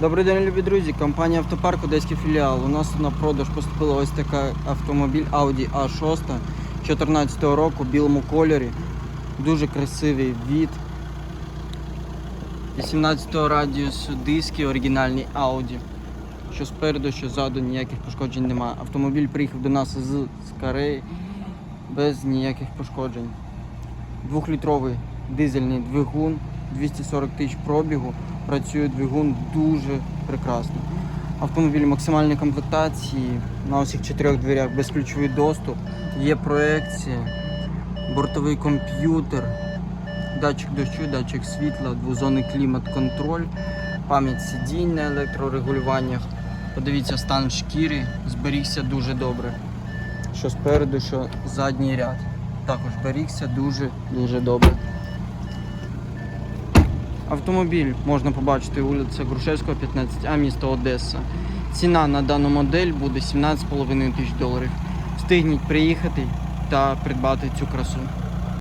Добрий день, любі друзі. Компанія Автопарк Одеський філіал. У нас на продаж поступила ось така автомобіль Audi A6 2014 року в білому кольорі. Дуже красивий від. 18 радіусу диски оригінальні Audi. Що спереду, що ззаду ніяких пошкоджень немає. Автомобіль приїхав до нас з Кореї без ніяких пошкоджень. Двохлітровий дизельний двигун, 240 тисяч пробігу. Працює двигун дуже прекрасно. Автомобіль максимальної комплектації на усіх чотирьох дверях безключовий доступ, є проекція, бортовий комп'ютер, датчик дощу, датчик світла, двозонний клімат-контроль, пам'ять сидінь на електрорегулюваннях. Подивіться, стан шкіри зберігся дуже добре. Що спереду, що задній ряд. Також зберігся дуже дуже добре. Автомобіль можна побачити вулиця Грушевського, 15А, місто Одеса. Ціна на дану модель буде 17,5 тисяч доларів. Встигніть приїхати та придбати цю красу.